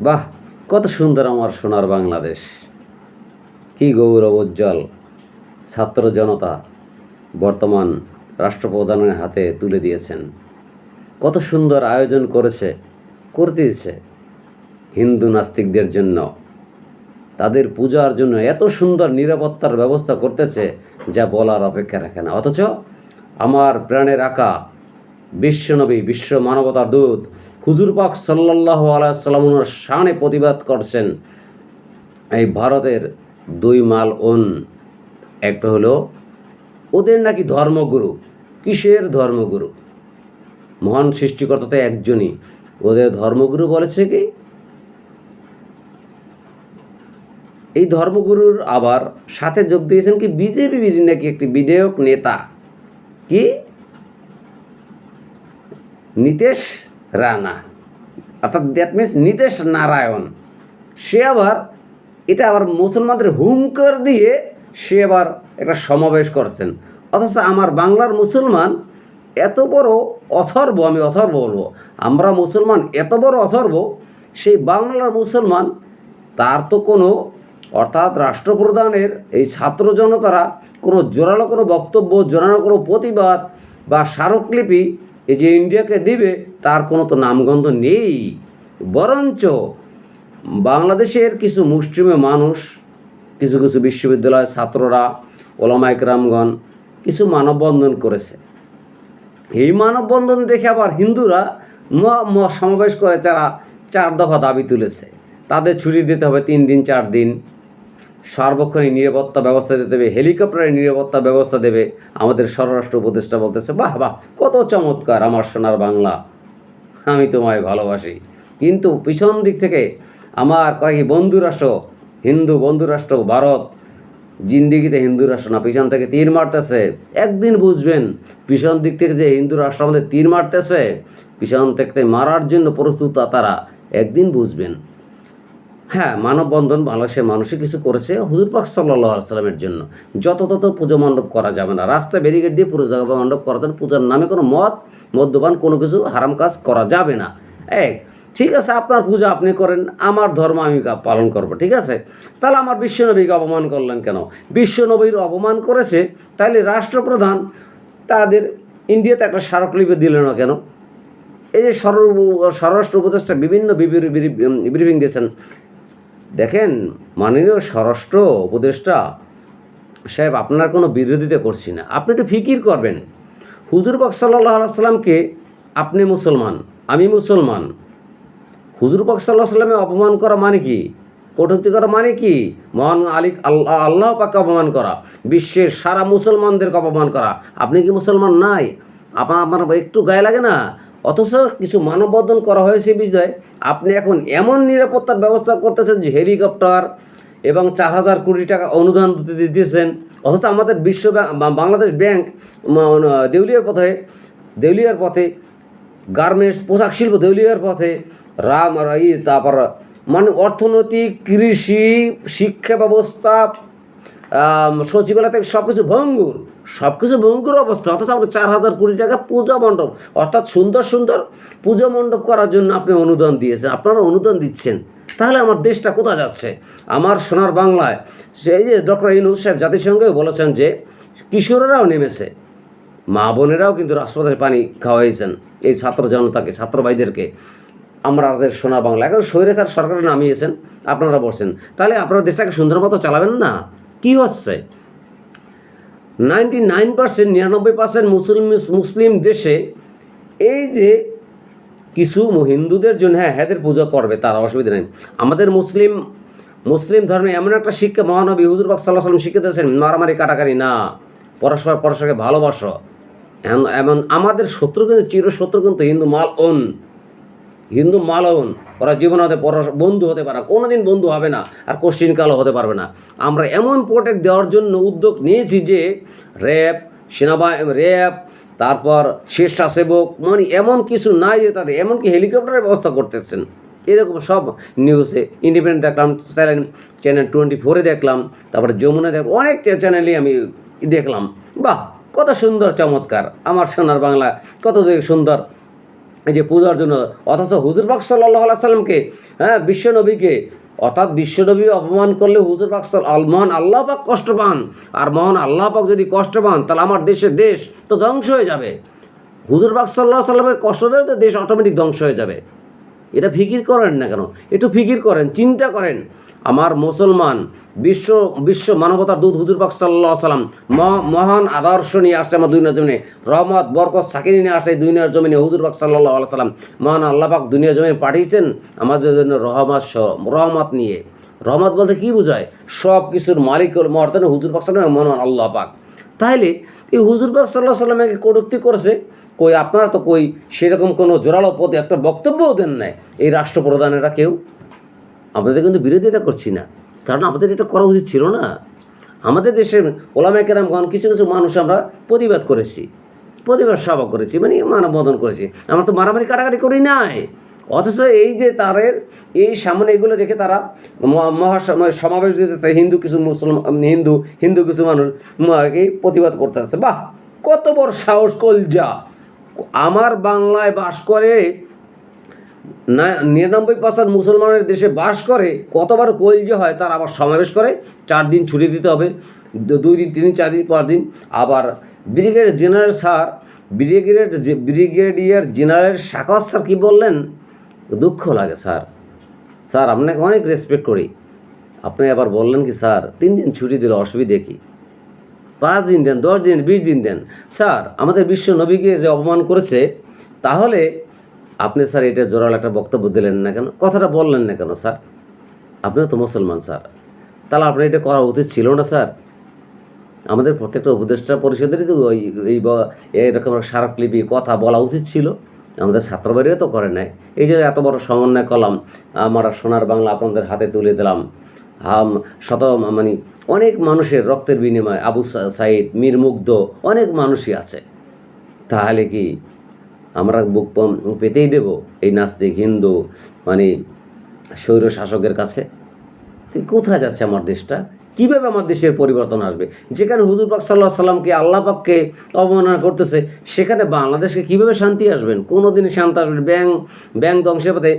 বাহ, কত সুন্দর আমার সোনার বাংলাদেশ। কি গৌরব উজ্জ্বল। ছাত্র জনতা বর্তমান রাষ্ট্রপ্রধানের হাতে তুলে দিয়েছেন। কত সুন্দর আয়োজন করেছে, করে দিয়েছে হিন্দু নাস্তিকদের জন্য। তাদের পূজার জন্য এত সুন্দর নিরাপত্তার ব্যবস্থা করতেছে, যা বলার অপেক্ষা রাখে না। অথচ আমার প্রাণের আঁকা বিশ্বনবী, বিশ্ব মানবতার দূত। হুজুর পাক সাল্লাহ আলাইসাল্লামের শানে প্রতিবাদ করছেন। এই ভারতের দুই মাল ওন একটা হলো, ওদের নাকি ধর্মগুরু। কিসের ধর্মগুরু? মহান সৃষ্টিকর্তা তো একজনই। ওদের ধর্মগুরু বলেছে কি? এই ধর্মগুরুর আবার সাথে যোগ দিয়েছেন কি? বিজেপি নাকি একটি বিধেয়ক নেতা। কি? নীতেশ রানা অর্থাৎ দ্যাট মিনস নীতেশ নারায়ণ সে আবার, এটা আবার মুসলমানদের হুঙ্কার দিয়ে সে আবার একটা সমাবেশ করছেন। অথচ আমার বাংলার মুসলমান এত বড় অথর্ব, আমি অথর্ব বলব, আমরা মুসলমান এত বড় অথর্ব, সেই বাংলার মুসলমান তার তো কোনো, অর্থাৎ রাষ্ট্রপ্রধানের এই ছাত্র জনতারা কোনো জোরালো কোনো বক্তব্য, জোরালো কোনো প্রতিবাদ বা স্মারকলিপি এই যে ইন্ডিয়াকে দিবে, তার কোনো তো নামগন্ধ নেই। বরঞ্চ বাংলাদেশের কিছু মুসলিমে মানুষ, কিছু কিছু বিশ্ববিদ্যালয়ের ছাত্ররা, ওলামা একরামগণ কিছু মানববন্ধন করেছে। এই মানববন্ধন দেখে আবার হিন্দুরা সমাবেশ করে, তারা চার দফা দাবি তুলেছে। তাদের ছুটি দিতে হবে তিন দিন, চার দিন। সার্বক্ষণিক নিরাপত্তা ব্যবস্থা দেবে, হেলিকপ্টারের নিরাপত্তা ব্যবস্থা দেবে। আমাদের স্বরাষ্ট্র উপদেষ্টা বলতেছে, বাহ বাহ, কত চমৎকার আমার সোনার বাংলা। আমি তোমায় ভালোবাসি। কিন্তু পিছন দিক থেকে আমার কয়েক বন্ধুরাষ্ট্র হিন্দু বন্ধুরাষ্ট্র ভারত, জিন্দিগিতে হিন্দু রাষ্ট্র না, পিছন থেকে তীর মারতেছে। একদিন বুঝবেন, পিছন দিক থেকে যে হিন্দু রাষ্ট্র আমাদের তীর মারতেছে, পিছন থেকে মারার জন্য প্রস্তুত তারা। একদিন বুঝবেন। হ্যাঁ মানববন্ধন বাংলাদেশের মানুষই কিছু করেছে হুজুর পাক সাল্লাহ সাল্লামের জন্য। যত তত পুজো মণ্ডপ করা যাবে না। রাস্তায় ব্যারিকেড দিয়ে জায়গা মণ্ডপ করা যাবে পূজার নামে কোনো মদ, মদ্যপান, কোনো কিছু হারাম কাজ করা যাবে না। এক ঠিক আছে, আপনার পূজা আপনি করেন, আমার ধর্ম আমি পালন করব, ঠিক আছে? তাহলে আমার বিশ্বনবীকে অপমান করলেন কেন? বিশ্বনবীর অপমান করেছে তাহলে রাষ্ট্রপ্রধান তাদের ইন্ডিয়াতে একটা স্মারকলিপি দিল না কেন? এই যে স্বর স্বরাষ্ট্র উপদেষ্টা বিভিন্ন ব্রিফিং দিয়েছেন। দেখেন, মাননীয় স্বরাষ্ট্র উপদেষ্টা সাহেব, আপনার কোনো বিরোধিতা করছি না। আপনি একটু ফিকির করবেন। হুজুর পাক সাল্লাহ সাল্লামকে আপনি মুসলমান, আমি মুসলমান। হুজুর পাক সাল্লাহ সাল্লামে অপমান করা মানে কি? কটূক্তি করা মানে কি? মহান আলী আল্লাহ আল্লাহ পাককে অপমান করা, বিশ্বের সারা মুসলমানদেরকে অপমান করা। আপনি কি মুসলমান নাই? আপনার আপনার একটু গায়ে লাগে না? অথচ কিছু মানববন্ধন করা হয়েছে বিষয়ে। আপনি এখন এমন নিরাপত্তার ব্যবস্থা করতেছেন যে হেলিকপ্টার এবং চার হাজার কোটি টাকা অনুদান দিতে দিয়েছেন অথচ আমাদের বিশ্ব বাংলাদেশ ব্যাংক দেউলিয়ার পথে দেউলিয়ার পথে, গার্মেন্টস, পোশাক শিল্প দেউলিয়ার পথে, রাম ই তারপর মানে অর্থনৈতিক, কৃষি, শিক্ষা ব্যবস্থা সচিবালয় থেকে সব কিছু ভঙ্গুর। সব কিছু ভঙ্গুর অবস্থা। অথচ আপনি চার হাজার কোটি টাকা পূজা মণ্ডপ। অর্থাৎ সুন্দর সুন্দর পুজো মণ্ডপ করার জন্য আপনি অনুদান দিয়েছেন। আপনারা অনুদান দিচ্ছেন। তাহলে আমার দেশটা কোথায় যাচ্ছে? আমার সোনার বাংলায়। সেই যে ডক্টর ইনুস সাহেব জাতিসংঘেও বলেছেন যে, কিশোরেরাও নেমেছে। মা বোনেরাও কিন্তু রাষ্ট্রপতির পানি খাওয়াইছেন। এই ছাত্র জনতাকে, ছাত্র ভাইদেরকে। আমরা আমাদের সোনা বাংলা। এখন স্বৈরাচার সরকার নামিয়েছেন। আপনারা বলছেন তাহলে আপনারা দেশটাকে সুন্দর মতো চালাবেন না? কি হচ্ছে? নাইনটি নাইন পার্সেন্ট, নিরানব্বই পার্সেন্ট মুসলিম মুসলিম দেশে এই যে কিছু হিন্দুদের জন্য হ্যাঁ হ্যাঁদের পুজো করবে, তার অসুবিধা নেই। আমাদের মুসলিম মুসলিম ধর্মে এমন একটা শিক্ষা মহানবী হুজুর বাক সাল্লাহ সাল্লাম শিক্ষা দিয়েছেন, মারামারি কাটাকারি না, পরস্পর, পরস্পরকে ভালোবাসো। এমন- আমাদের শত্রু কিন্তু, চিরশত্রু কিন্তু হিন্দু মাল ওন হিন্দু মালন ওরা জীবনে হতে বন্ধু হতে পারে না, কোনোদিন বন্ধু হবে না, আর কোশ্চিন কালও হতে পারবে না। আমরা এমন প্রোটেক্ট দেওয়ার জন্য উদ্যোগ নিয়েছি যে র্যাব সেনাবাহিনী র্যাব তারপর স্বেচ্ছাসেবক মানে এমন কিছু নাই যে তাদের, এমনকি হেলিকপ্টারের ব্যবস্থা করতেছেন। এরকম সব নিউজে ইন্ডিপেন্ডেন্ট দেখলাম চ্যানেল চ্যানেল টোয়েন্টি ফোরে দেখলাম, তারপরে যমুনা দেখলাম অনেক চ্যানেলই আমি দেখলাম। বাহ, কত সুন্দর, চমৎকার, আমার সোনার বাংলা, কত সুন্দর। যে পূজার জন্য, অথচ হুজুর পাক সাল্লাহ সাল্লামকে হ্যাঁ বিশ্বনবীকে, অর্থাৎ বিশ্বনবী অপমান করলে হুজুর পাক মহান আল্লাহ পাক কষ্ট পান, আর মহান আল্লাহ পাক যদি কষ্ট পান, তাহলে আমার দেশের দেশ তো ধ্বংস হয়ে যাবে। হুজুর পাক সাল্লাহ সাল্লামের কষ্ট দিলে তো দেশ অটোমেটিক ধ্বংস হয়ে যাবে। এটা ফিকির করেন না কেন? একটু ফিকির করেন, চিন্তা করেন। আমার মুসলমান বিশ্ব বিশ্ব মানবতার দুধ হুজুর পাক সাল্লাহ সাল্লাম মহান আদর্শ নিয়ে আসছে আমার দুনিয়ার জমিনে। রহমত, বরকত, সাকিনি নিয়ে আসে দুনিয়ার জমিনে হুজুর পাক সাল্লাহ সাল্লাম। মহান আল্লাহ পাক দুনিয়ার জমিনে পাঠিয়েছেন আমাদের জন্য রহমত রহমত নিয়ে। রহমত বলতে কী বোঝায়? সব কিছুর মালিক মর্তেন হুজুর পাক সাল্লাম মহান আল্লাহ পাক। তাহলে এই হুজুর পাক সাল্লাহ সাল্লামকে কটুক্তি করেছে, কই আপনারা তো কই সেরকম কোনো জোরালো পদে একটা বক্তব্যও দেন নাই। এই রাষ্ট্রপ্রধানেরা কেউ আমাদের কিন্তু বিরোধিতা করছি না। কারণ আমাদের এটা করা উচিত ছিল না। আমাদের দেশের ওলামা কেরামগণ কিছু কিছু মানুষ আমরা প্রতিবাদ করেছি। প্রতিবাদ সভা করেছি মানে মানববন্ধন করেছি। আমরা তো মারামারি কাটাকাটি করি নাই। অথচ এই যে তাদের, এই সামনে এগুলো দেখে তারা মহা সমাবেশ দিতেছে, হিন্দু কিছু মুসলমান হিন্দু হিন্দু কিছু মানুষ প্রতিবাদ করতেছে। বাহ! কত বড় সাহস, কলজা! আমার বাংলায় বাস করে না, নিরানব্বই পার্সেন্ট মুসলমানের দেশে বাস করে, কতবার কলজে হয় তার আবার সমাবেশ করে, চার দিন ছুটি দিতে হবে দুই দিন, তিন দিন, চার দিন, পাঁচ দিন। আবার brigade general sir, brigade brigadier general শাকত স্যার কী বললেন? দুঃখ লাগে স্যার। স্যার, আপনাকে অনেক রেসপেক্ট করি। আপনি আবার বললেন কি, স্যার, তিন দিন ছুটি দিলে অসুবিধে কী? পাঁচ দিন দেন, দশ দিন, বিশ দিন দেন। স্যার, আমাদের বিশ্ব নবীকে যে অপমান করেছে, তাহলে আপনি স্যার এটা জোরাল একটা বক্তব্য দিলেন না কেন? কথাটা বললেন না কেন, স্যার? আপনিও তো মুসলমান, স্যার। তাহলে আপনার এটা করা উচিত ছিল না, স্যার? আমাদের প্রত্যেকটা উপদেষ্টা পরিষদেরই তো ওই, এই এরকম স্মারকলিপি, কথা বলা উচিত ছিল। আমাদের ছাত্রবাড়িও তো করে নাই। এই যে এত বড় সমন্বয় করলাম, আমরা সোনার বাংলা আপনাদের হাতে তুলে দিলাম। হাম, শত মানে অনেক মানুষের রক্তের বিনিময় আবু সা- সাইদ, মীর মুগ্ধ, অনেক মানুষই আছে। তাহলে কি আমরা বুক পেতেই দেব এই নাস্তিক হিন্দু মানে স্বৈর শাসকের কাছে কোথায় যাচ্ছে আমার দেশটা? কীভাবে আমার দেশের পরিবর্তন আসবে? যেখানে হুজুর পাক সাল্লাহ সাল্লামকে আল্লাহ পাককে অবমাননা করতেছে, সেখানে বাংলাদেশকে কীভাবে শান্তি আসবেন? কোনো দিন শান্তি আসবে ব্যাং ব্যাং ধ্বংসের পথে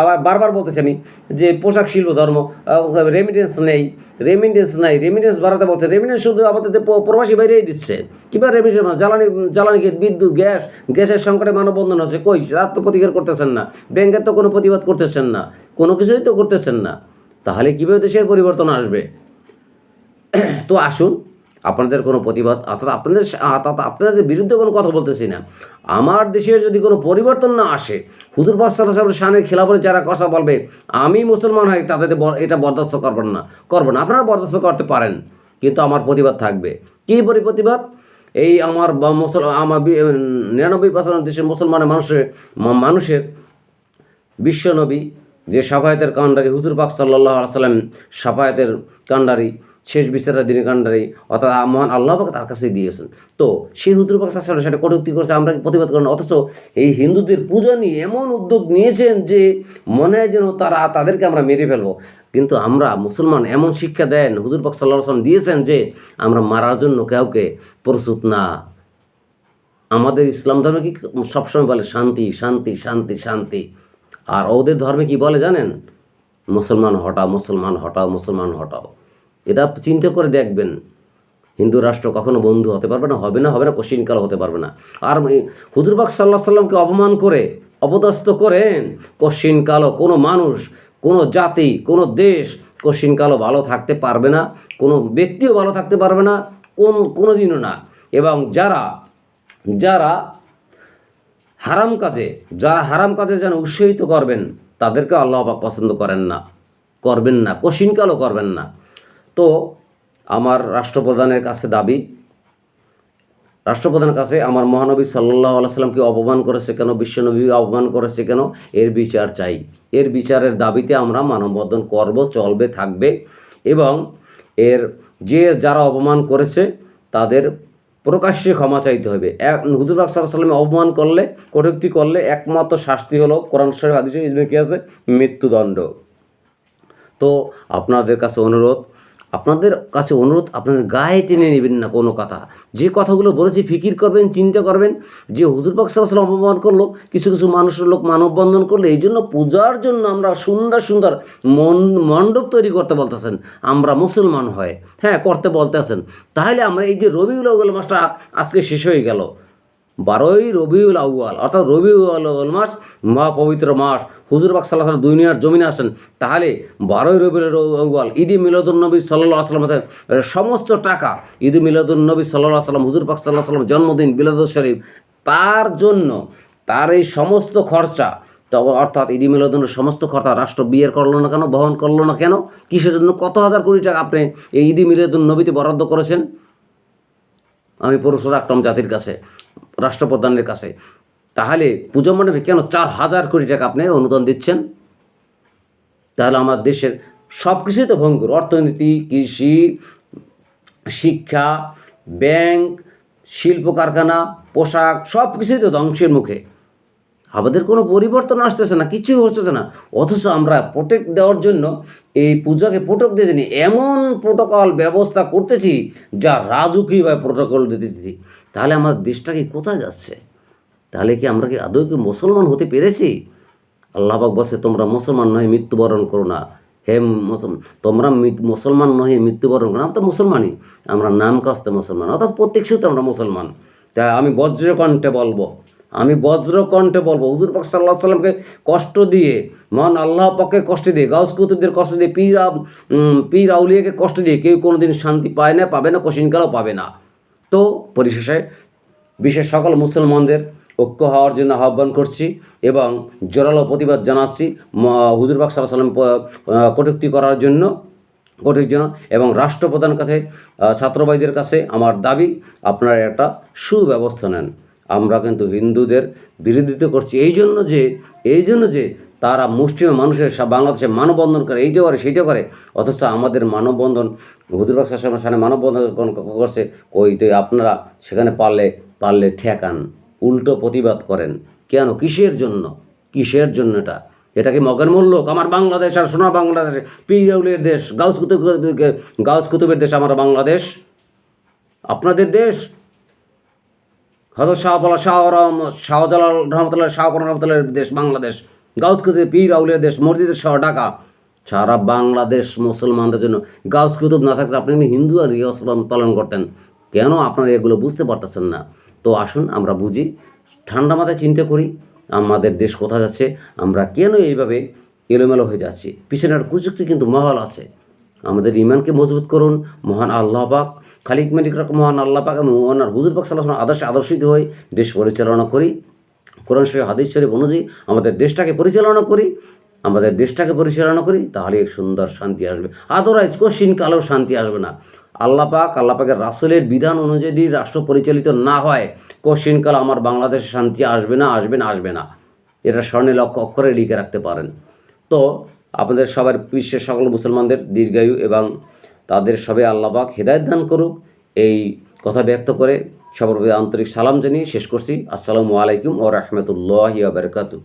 আবার বারবার বলতেছি আমি যে পোশাক শিল্প ধর্ম রেমিটেন্স নেই রেমিটেন্স নাই রেমিটেন্স বাড়াতে বলছে রেমিটেন্স শুধু আমাদের প্রবাসী বাইরেই দিচ্ছে। কীভাবে রেমিটেন্স জ্বালানি জ্বালানি বিদ্যুৎ, গ্যাস? গ্যাসের সংকটে মানববন্ধন হচ্ছে কই? তার তো প্রতিকার করতেছেন না। ব্যাংকের তো কোনো প্রতিবাদ করতেছেন না। কোনো কিছুই তো করতেছেন না। তাহলে কীভাবে দেশের পরিবর্তন আসবে? তো আসুন, আপনাদের কোনো প্রতিবাদ, অর্থাৎ আপনাদের আপনাদের বিরুদ্ধে কোনো কথা বলতেছি না। আমার দেশের যদি কোনো পরিবর্তন না আসে, হুজুর পাকসাল সাহেবের সানের খেলাফরে যারা কথা বলবে, আমি মুসলমান হই তাদের এটা বরদাস্ত করবেন না, করব না। আপনারা বরদাস্ত করতে পারেন, কিন্তু আমার প্রতিবাদ থাকবে। কী পরি, প্রতিবাদ? এই আমার মুসল, আমার নিরানব্বই পার্সেন্ট দেশের মুসলমানের মানুষের মানুষের বিশ্বনবী যে সাফায়াতের কাণ্ডারি, হুজুর পাক সাল্লাহ সাল্লাম সাফায়াতের কাণ্ডারি, শেষ বিচারের দিনের কাণ্ডারি, অর্থাৎ মহান আল্লাহ পাক তার কাছে দিয়েছেন। তো সেই হুজুর পাক সাল্লাম সেটা কটুক্তি করছে, আমরা প্রতিবাদ করেন অথচ এই হিন্দুদের পূজা নিয়ে এমন উদ্যোগ নিয়েছেন যে মনে হয় যেন তারা তাদেরকে আমরা মেরে ফেলব। কিন্তু আমরা মুসলমান এমন শিক্ষা দেন, হুজুর পাক সাল্লাহ সাল্লাম দিয়েছেন যে আমরা মারার জন্য কাউকে প্রস্তুত না। আমাদের ইসলাম ধর্মে কি সবসময় বলে শান্তি শান্তি শান্তি শান্তি? আর ওদের ধর্মে কি বলে জানেন? মুসলমান হটাও মুসলমান হটাও মুসলমান হটাও। এটা চিন্তা করে দেখবেন। হিন্দু রাষ্ট্র কখনো বন্ধু হতে পারবে না, হবে না হবে না কোশ্চিনকাল হতে পারবে না। আর এই হুজুরবাগ সাল্লাহ সাল্লামকে অপমান করে, অপদস্থ করেন কোশ্চিনকালও কোনো মানুষ, কোনো জাতি, কোনো দেশ কোশ্চিনকালও ভালো থাকতে পারবে না, কোনো ব্যক্তিও ভালো থাকতে পারবে না, কোন কোনো দিনও না। এবং যারা যারা হারাম কাজে যারা হারাম কাজে যেন উৎসাহিত করবেন, তাদেরকে আল্লাহ পছন্দ করেন না। করবেন না কশিনকালও করবেন না। তো, আমার রাষ্ট্রপ্রধানের কাছে দাবি, রাষ্ট্রপ্রধানের কাছে আমার মহানবী সাল্লাহ সাল্লামকে অপমান করেছে কেন বিশ্বনবী অপমান করেছে কেন, এর বিচার চাই। এর বিচারের দাবিতে আমরা মানববন্ধন করব, চলবে, থাকবে এবং এর যে যারা অপমান করেছে, তাদের প্রকাশ্যে ক্ষমা চাইতে হবে এক হুজুর সাল সাল্লামে অপমান করলে, কটুক্তি করলে একমাত্র শাস্তি হলো কোরআন শরীফ আদিজ ইসমে কি আছে মৃত্যুদণ্ড। তো আপনাদের কাছে অনুরোধ আপনাদের কাছে অনুরোধ, আপনাদের গায়ে টেনে নেবেন না কোনো কথা। যে কথাগুলো বলেছি, ফিকির করবেন, চিন্তা করবেন, যে হুজুর পাক সাল্লাম অপমান করল, কিছু কিছু মানুষের লোক মানববন্ধন করল, এই জন্য পূজার জন্য আমরা সুন্দর সুন্দর মন, মণ্ডপ তৈরি করতে বলতেছেন, আমরা মুসলমান হয় হ্যাঁ করতে বলতেছেন। তাহলে আমরা এই যে রবিউল মাসটা আজকে শেষ হয়ে গেল। বারোই রবিউল আউ্য়াল, অর্থাৎ রবিউল আউ্য়াল মাস, মহাপবিত্র মাস। হুজুর বাক সাল্লাহ দুনিয়ার জমিনে আসেন। তাহলে বারোই রবিউল আউ্য়াল, ঈদি মিলাদুলনবী সাল্লাহ আসলামের সমস্ত টাকা ঈদ মিলাদুলনবী সাল্লাহ সাল্লাম হুজুর পাক সাল্লাহ সাল্লাম জন্মদিন বিলাদুল শরীফ, তার জন্য তার এই সমস্ত খরচা অর্থাৎ ঈদি মিলাদুনের সমস্ত খরচা রাষ্ট্র বিয়ের করল না কেন, বহন করল না কেন, কিসের জন্য কত হাজার কোটি টাকা আপনি এই ঈদি মিলাদুল নবীতে বরাদ্দ করেছেন? আমি পুরুষ রাখতাম জাতির কাছে। রাষ্ট্রপ্রধানের কাছে। তাহলে পুজো মণ্ডপে কেন চার হাজার কোটি টাকা আপনি অনুদান দিচ্ছেন? তাহলে আমার দেশের সব কিছুই তো ভঙ্গুর। অর্থনীতি, কৃষি, শিক্ষা, ব্যাংক শিল্প কারখানা পোশাক সব কিছুই তো ধ্বংসের মুখে। আমাদের কোনো পরিবর্তন আসতেছে না, কিছুই হচ্ছে না। অথচ আমরা প্রোটেক্ট দেওয়ার জন্য এই পূজাকে প্রোটেক্ট দিয়েছি এমন প্রোটোকল ব্যবস্থা করতেছি যা রাজুকীভাবে প্রোটোকল দিতেছি। তাহলে আমার দেশটা কি কোথায় যাচ্ছে? তাহলে কি আমরা কি আদৌ কি মুসলমান হতে পেরেছি? আল্লাহবাক বলছে, তোমরা মুসলমান নয় মৃত্যুবরণ করো না। হে মুসলমান, তোমরা মুসলমান নহে, মৃত্যুবরণ করো আমরা তো মুসলমানই। আমরা নাম কাস্তে মুসলমান, অর্থাৎ প্রত্যেক সুতে আমরা মুসলমান। তাই আমি বজ্রকণ্ঠে বলব আমি বজ্রকণ্ঠে বলব। হুজুর পাক সাল্লাহ সাল্লামকে কষ্ট দিয়ে মহান আল্লাহ পাককে কষ্ট দিয়ে গাউস কুতুবদের কষ্ট দিয়ে পীর পীর আউলিয়াকে কষ্ট দিয়ে কেউ কোনো দিন শান্তি পায় না পাবে না কশিনকালও পাবে না। তো পরিশেষে বিশেষ সকল মুসলমানদের ঐক্য হওয়ার জন্য আহ্বান করছি এবং জোরালো প্রতিবাদ জানাচ্ছি হুজুর বাক সাল্লাহ সাল্লাম কটূক্তি করার জন্য কঠির জন্য এবং রাষ্ট্রপ্রধান কাছে আহ, ছাত্রবাহীদের কাছে আমার দাবি আপনারা একটা সুব্যবস্থা নেন। আমরা কিন্তু হিন্দুদের বিরোধিতা করছি। এই জন্য যে, এই জন্য যে তারা মুসলিম মানুষের বাংলাদেশে মানববন্ধন করে এইটা করে সেইটা করে, অথচ আমাদের মানববন্ধন হুজুরবাগ শাসনের সামনে মানববন্ধন করছে ওই তো আপনারা সেখানে পারলে পারলে ঠেকান, উল্টো প্রতিবাদ করেন। কেন? কিসের জন্য? কিসের জন্য এটা? এটা কি মগের মূল্যক আমার বাংলাদেশ আর সোনা বাংলাদেশ, পিরাউলের দেশ, গাউস কুতুব, গাউস কুতুবের দেশ, আমার বাংলাদেশ। আপনাদের দেশ? হজরত শাহপালা শাহ রহম, শাহজালাল রহমতুল্লাহ, শাহ রহমতুল্লাহের দেশ বাংলাদেশ গাউস কুতুব পীর আউলিয়ার দেশ, মসজিদের শহর ঢাকা। সারা বাংলাদেশ মুসলমানদের জন্য গাউস কুতুব না থাকলে আপনি হিন্দু আর ইসলাম পালন করতেন। কেন আপনারা এগুলো বুঝতে পারতেছেন না? তো আসুন আমরা বুঝি, ঠান্ডা মাথায় চিন্তা করি, আমাদের দেশ কোথায় যাচ্ছে, আমরা কেন এইভাবে এলোমেলো হয়ে যাচ্ছি? পিছনে পিছনের কুচুক্তি কিন্তু মহল আছে। আমাদের ইমানকে মজবুত করুন, মহান আল্লাহ পাক খালিক মালিক রকম মহান আল্লাহ পাক এবং ওনার হুজুর পাক সাল্লাহ আদর্শে আদর্শিত হয়ে দেশ পরিচালনা করি। কোরআন শরীফ, হাদিস শরীফ অনুযায়ী আমাদের দেশটাকে পরিচালনা করি, আমাদের দেশটাকে পরিচালনা করি, তাহলে সুন্দর শান্তি আসবে। আদরাইজ কোশ্চিন কালেও শান্তি আসবে না। আল্লাহ পাক, আল্লাহ পাকের রাসুলের বিধান অনুযায়ী রাষ্ট্র পরিচালিত না হয় কোশ্চিন কাল আমার বাংলাদেশে শান্তি আসবে না আসবে না আসবে না। এটা স্বর্ণে লক্ষ্য অক্ষরে লিখে রাখতে পারেন। তো, আপনাদের সবার বিশ্বের সকল মুসলমানদের দীর্ঘায়ু এবং তাদের সবে আল্লাহবাক হেদায়ত দান করুক। এই কথা ব্যক্ত করে সবার আন্তরিক সালাম জানিয়ে শেষ করছি। আসসালামু আলাইকুম ও রহমতুল্লাহ বারকাতু